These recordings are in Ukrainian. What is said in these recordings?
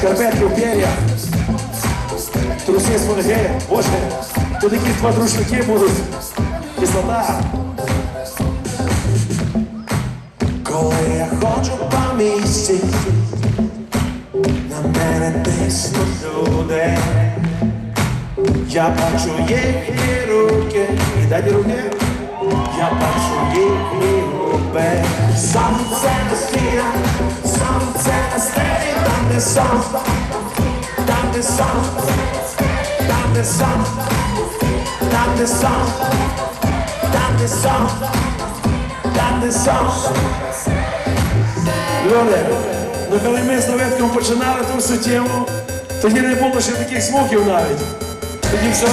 шкарпетки в пер'ях, труси з фольги, боже, тут якісь два дружники будуть, кислота. Коли я ходжу по місті, на мене тиснуть люди. Я бачу їхні руки, і дай руки, я бачу їхні губи. Сонце на стінах, сонце на стелі, там де сон, там де сон, там де сон, там де сон, там де сон, там де сон. Люди, ну коли ми з Новитком починали ту тему, тоді не було ще таких звуків навіть. Тоді все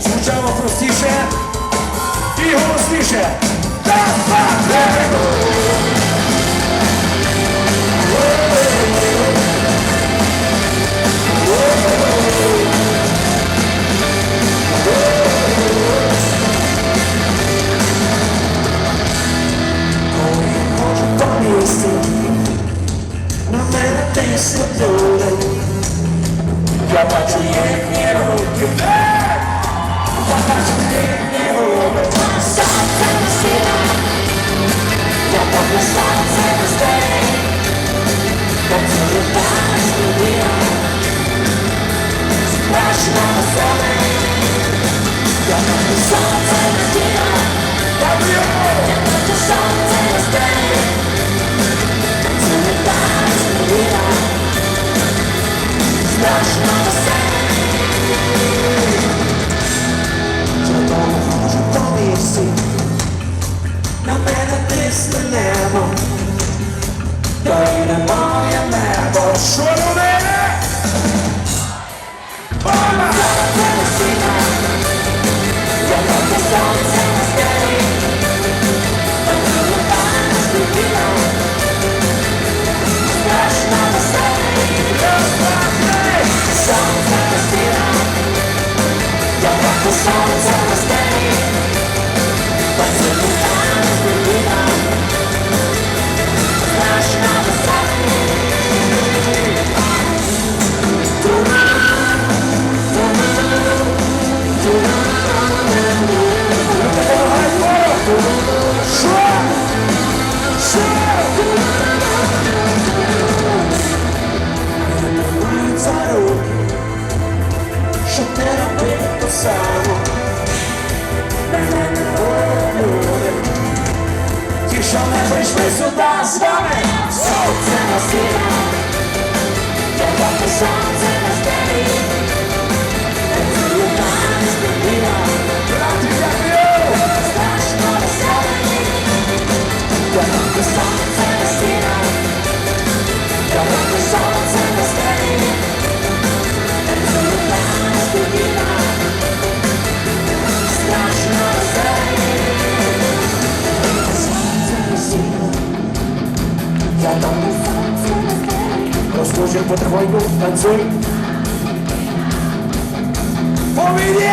звучало простіше і голосніше. Раз, люди. Я бачу їхні руки, я бачу їхні губи. То моє небо. Що люди? Бама! Я потихоньку, танцюй. Повіді!